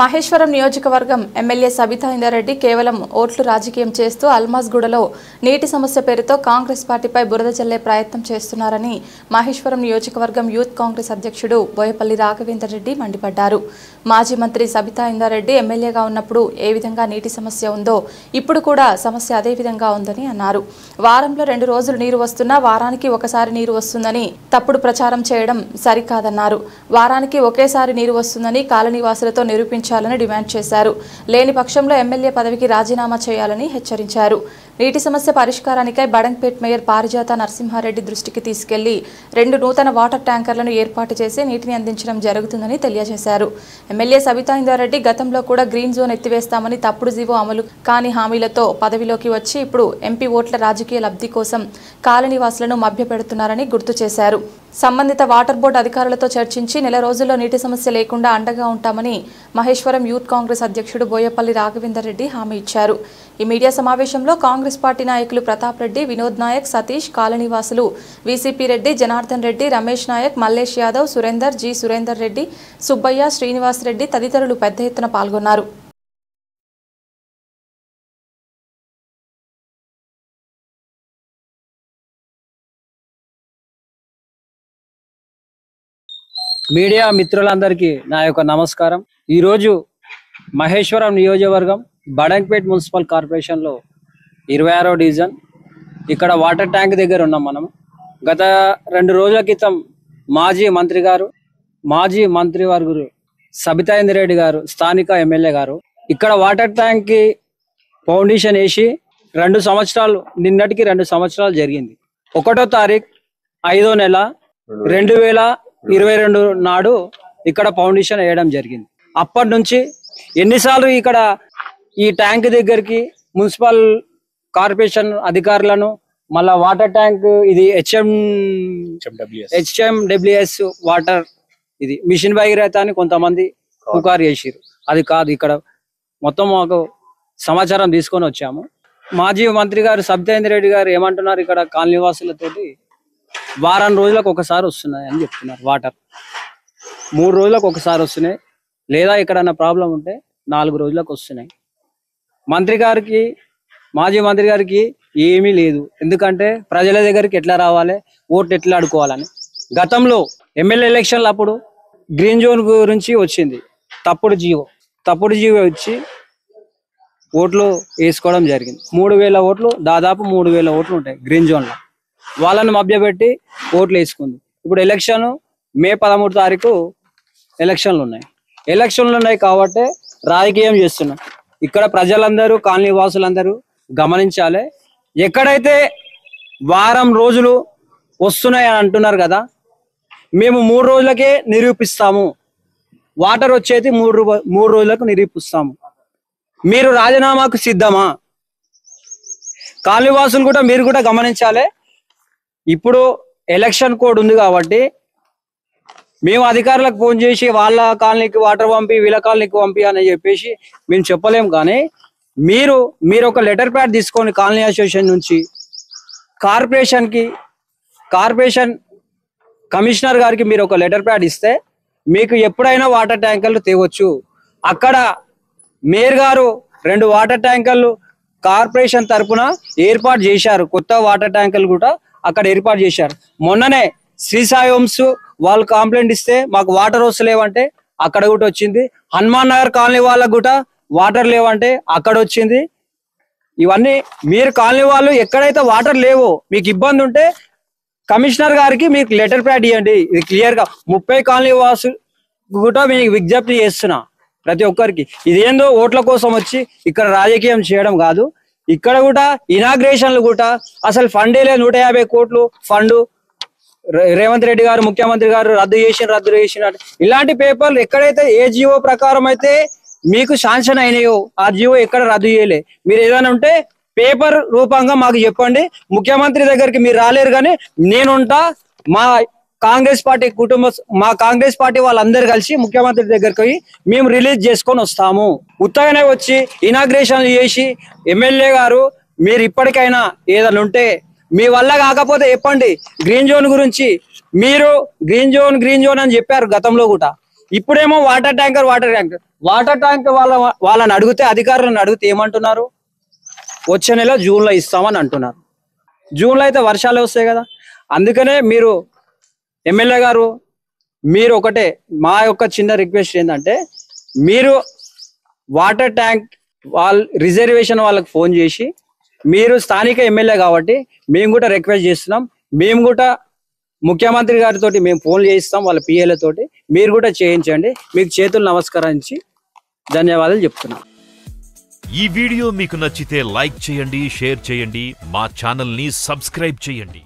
మహేశ్వరం నియోజకవర్గం ఎమ్మెల్యే సబితా ఇందారెడ్డి కేవలం ఓట్లు రాజకీయం చేస్తూ అల్మాజ్గూడలో నీటి సమస్య పేరుతో కాంగ్రెస్ పార్టీపై బురద జల్లే ప్రయత్నం చేస్తున్నారని మహేశ్వరం నియోజకవర్గం యూత్ కాంగ్రెస్ అధ్యక్షుడు బోయపల్లి రాఘవేందర్ రెడ్డి మండిపడ్డారు. మాజీ మంత్రి సబితా ఇందారెడ్డి ఎమ్మెల్యేగా ఉన్నప్పుడు ఏ విధంగా నీటి సమస్య ఉందో ఇప్పుడు కూడా సమస్య అదే విధంగా ఉందని అన్నారు. వారంలో రెండు రోజులు నీరు వస్తున్నా వారానికి ఒకసారి నీరు వస్తుందని తప్పుడు ప్రచారం చేయడం సరికాదన్నారు. వారానికి ఒకేసారి నీరు వస్తుందని కాలనీవాసులతో నిరూపించాలని డిమాండ్ చేశారు. లేని పక్షంలో ఎమ్మెల్యే పదవికి రాజీనామా చేయాలని హెచ్చరించారు. నీటి సమస్య పరిష్కారానికై బడంగ్పేట్ మేయర్ పారిజాత నరసింహారెడ్డి దృష్టికి తీసుకెళ్ళి రెండు నూతన వాటర్ ట్యాంకర్లను ఏర్పాటు చేసి నీటిని అందించడం జరుగుతుందని తెలియజేశారు. ఎమ్మెల్యే సబితా ఇందారెడ్డి గతంలో కూడా గ్రీన్ జోన్ ఎత్తివేస్తామని తప్పుడు జీవో అమలు కాని హామీలతో పదవిలోకి వచ్చి ఇప్పుడు ఎంపీ ఓట్ల రాజకీయ లబ్ధి కోసం కాలనీవాసులను మభ్యపెడుతున్నారని గుర్తు చేశారు. సంబంధిత వాటర్ బోర్డు అధికారులతో చర్చించి నెల రోజుల్లో నీటి సమస్య లేకుండా అండగా ఉంటామని మహేశ్వరం యూత్ కాంగ్రెస్ అధ్యక్షుడు బోయపల్లి రాఘవేందర్ రెడ్డి హామీ ఇచ్చారు. ఈ మీడియా సమావేశంలో కాంగ్రెస్ పార్టీ నాయకులు ప్రతాప్ రెడ్డి వినోద్ నాయక్ సతీష్ కాలనీవాసులు వీసీపీ రెడ్డి జనార్దన్ రెడ్డి రమేష్ నాయక్ మల్లేష్ యాదవ్ సురేందర్ జి. సురేందర్ రెడ్డి సుబ్బయ్య శ్రీనివాస్ రెడ్డి తదితరులు పెద్ద ఎత్తున పాల్గొన్నారు. మీడియా మిత్రులందరికీ నా యొక్క నమస్కారం. ఈరోజు మహేశ్వరం నియోజకవర్గం బడంగ్పేట్ మున్సిపల్ కార్పొరేషన్లో ఇరవై ఆరో డివిజన్. ఇక్కడ వాటర్ ట్యాంక్ దగ్గర ఉన్నాం మనం గత రెండు రోజుల క్రితం మాజీ మంత్రి గారు మాజీ మంత్రి వర్గురు సబితాయింద్ర రెడ్డి గారు స్థానిక ఎమ్మెల్యే గారు ఇక్కడ వాటర్ ట్యాంక్కి ఫౌండేషన్ వేసి రెండు సంవత్సరాలు నిన్నటికి రెండు సంవత్సరాలు జరిగింది. ఒకటో తారీఖు ఐదో నెల రెండు వేల ఇరవై రెండు నాడు ఇక్కడ ఫౌండేషన్ వేయడం జరిగింది. అప్పటి నుంచి ఎన్నిసార్లు ఇక్కడ ఈ ట్యాంక్ దగ్గరికి మున్సిపల్ కార్పొరేషన్ అధికారులను మళ్ళా వాటర్ ట్యాంక్ ఇది హెచ్ఎం హెచ్ఎం డబ్ల్యూఎస్ వాటర్ ఇది మిషన్ భగీరథ అని కొంతమంది పుకారు చేసిరు అది కాదు ఇక్కడ మొత్తం మాకు సమాచారం తీసుకొని వచ్చాము. మాజీ మంత్రి గారు సబితేంద్ర రెడ్డి గారు ఏమంటున్నారు ఇక్కడ కాలనీవాసులతోటి వారం రోజులకు ఒకసారి వస్తున్నాయి అని చెప్తున్నారు వాటర్. మూడు రోజులకు ఒకసారి వస్తున్నాయి. లేదా ఎక్కడన్నా ప్రాబ్లం ఉంటే నాలుగు రోజులకు వస్తున్నాయి. మంత్రి గారికి మాజీ మంత్రి గారికి ఏమీ లేదు. ఎందుకంటే ప్రజల దగ్గరికి ఎట్లా రావాలి ఓట్లు ఎట్లా అడుకోవాలని గతంలో ఎమ్మెల్యే ఎలక్షన్లు అప్పుడు గ్రీన్ జోన్ గురించి వచ్చింది. తప్పుడు జీవో తప్పుడు జీవో వచ్చి ఓట్లు వేసుకోవడం జరిగింది. మూడు వేల ఓట్లు దాదాపు మూడు వేల ఓట్లు ఉంటాయి గ్రీన్ జోన్లో. వాళ్ళని మభ్యపెట్టి ఓట్లు వేసుకుంది. ఇప్పుడు ఎలక్షన్ మే పదమూడు తారీఖు ఎలక్షన్లు ఉన్నాయి. ఎలక్షన్లు ఉన్నాయి కాబట్టి రాజకీయం చేస్తున్నాం. ఇక్కడ ప్రజలందరూ కాలనీ వాసులందరూ గమనించాలి. ఎక్కడైతే వారం రోజులు వస్తున్నాయి అని అంటున్నారు కదా మేము మూడు రోజులకే నిరూపిస్తాము. వాటర్ వచ్చేది మూడు మూడు రోజులకు నిరూపిస్తాము. మీరు రాజీనామాకు సిద్ధమా? కాలనీవాసులు కూడా మీరు కూడా గమనించాలి. ఇప్పుడు ఎలక్షన్ కోడ్ ఉంది కాబట్టి మేము అధికారులకు ఫోన్ చేసి వాళ్ళ కాలనీకి వాటర్ పంపి వీళ్ళ కాలనీకి పంపి అని చెప్పేసి మేము చెప్పలేము కానీ మీరు మీరు ఒక లెటర్ ప్యాడ్ తీసుకొని కాలనీ అసోసియేషన్ నుంచి కార్పొరేషన్కి కార్పొరేషన్ కమిషనర్ గారికి మీరు ఒక లెటర్ ప్యాడ్ ఇస్తే మీకు ఎప్పుడైనా వాటర్ ట్యాంకర్లు తేవచ్చు. అక్కడ మేయర్ గారు రెండు వాటర్ ట్యాంకర్లు కార్పొరేషన్ తరపున ఏర్పాటు చేశారు. కొత్త వాటర్ ట్యాంకర్లు కూడా అక్కడ ఏర్పాటు చేశారు. మొన్ననే శ్రీసాయి హోమ్స్ వాళ్ళు కంప్లైంట్ ఇస్తే మాకు వాటర్ వస్తలేవంటే అక్కడ కూడా వచ్చింది. హనుమాన్ నగర్ కాలనీ వాళ్ళకు కూడా వాటర్ లేవంటే అక్కడ వచ్చింది. ఇవన్నీ మీరు కాలనీ వాళ్ళు ఎక్కడైతే వాటర్ లేవో మీకు ఇబ్బంది ఉంటే కమిషనర్ గారికి మీకు లెటర్ ప్యాడ్ ఇవ్వండి ఇది క్లియర్గా ముప్పై కాలనీ వాసు కూడా మీకు విజ్ఞప్తి చేస్తున్నా ప్రతి ఒక్కరికి. ఇదేందో ఓట్ల కోసం వచ్చి ఇక్కడ రాజకీయం చేయడం కాదు. ఇక్కడ కూడా ఇనాగ్రేషన్లు కూడా అసలు ఫండేలే లేదు. నూట యాభై కోట్లు ఫండ్. రేవంత్ రెడ్డి గారు ముఖ్యమంత్రి గారు రద్దు చేసిన రద్దు చేసిన ఇలాంటి పేపర్లు ఎక్కడైతే ఏ జియో ప్రకారం అయితే మీకు శాంక్షన్ అయినాయో ఆ జియో ఎక్కడ రద్దు చేయలే. మీరు ఏదైనా ఉంటే పేపర్ రూపంగా మాకు చెప్పండి. ముఖ్యమంత్రి దగ్గరికి మీరు రాలేరు కానీ నేనుంటా మా కాంగ్రెస్ పార్టీ కుటుంబ మా కాంగ్రెస్ పార్టీ వాళ్ళందరూ కలిసి ముఖ్యమంత్రి దగ్గరికి పోయి మేము రిలీజ్ చేసుకొని వస్తాము. ఉత్తగానే వచ్చి ఇనాగ్రేషన్ చేసి ఎమ్మెల్యే గారు మీరు ఇప్పటికైనా ఏదైనా ఉంటే మీ వల్ల కాకపోతే చెప్పండి. గ్రీన్ జోన్ గురించి మీరు గ్రీన్ జోన్ గ్రీన్ జోన్ అని చెప్పారు గతంలో కూడా. ఇప్పుడేమో water tanker water tanker. Water tank వాళ్ళ వాళ్ళని అడిగితే అధికారులను అడిగితే ఏమంటున్నారు? వచ్చే నెల జూన్లో ఇస్తామని అంటున్నారు. జూన్లో అయితే వర్షాలు వస్తాయి కదా. అందుకనే మీరు ఎమ్మెల్యే గారు మీరు ఒకటే మా యొక్క చిన్న రిక్వెస్ట్ ఏంటంటే మీరు వాటర్ ట్యాంక్ వాళ్ళ రిజర్వేషన్ వాళ్ళకి ఫోన్ చేసి మీరు స్థానిక ఎమ్మెల్యే కాబట్టి మేము కూడా రిక్వెస్ట్ చేస్తున్నాం. మేము కూడా ముఖ్యమంత్రి గారితో మేము ఫోన్ చేయిస్తాం వాళ్ళ పిఏలతోటి మీరు కూడా చేయించండి. మీకు చేతులు నమస్కరించి ధన్యవాదాలు చెప్తున్నాం. ఈ వీడియో మీకు నచ్చితే లైక్ చేయండి షేర్ చేయండి. మా ఛానల్ని సబ్స్క్రైబ్ చేయండి.